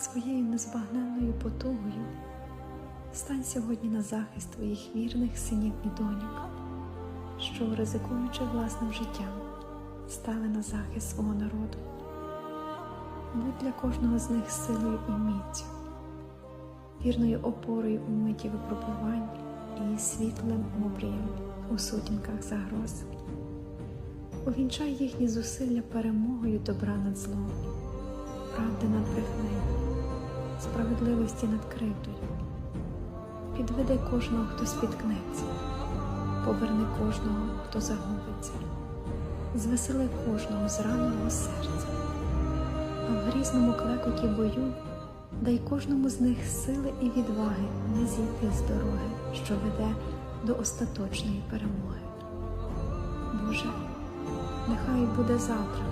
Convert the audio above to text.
своєю незбагненною потугою стань сьогодні на захист твоїх вірних синів і доньок, що, ризикуючи власним життям, стали на захист свого народу. Будь для кожного з них силою і міцю, вірною опорою у миті випробувань і світлим обрієм у сутінках загроз. Увінчай їхні зусилля перемогою добра над злом, правди над брехнею, справедливості над кривдою. Підведи кожного, хто спіткнеться, поверни кожного, хто загубиться, звесели кожного зраненого серця, а в грізному клекоті бою дай кожному з них сили і відваги не зійти з дороги, що веде до остаточної перемоги. Боже, нехай буде завтра,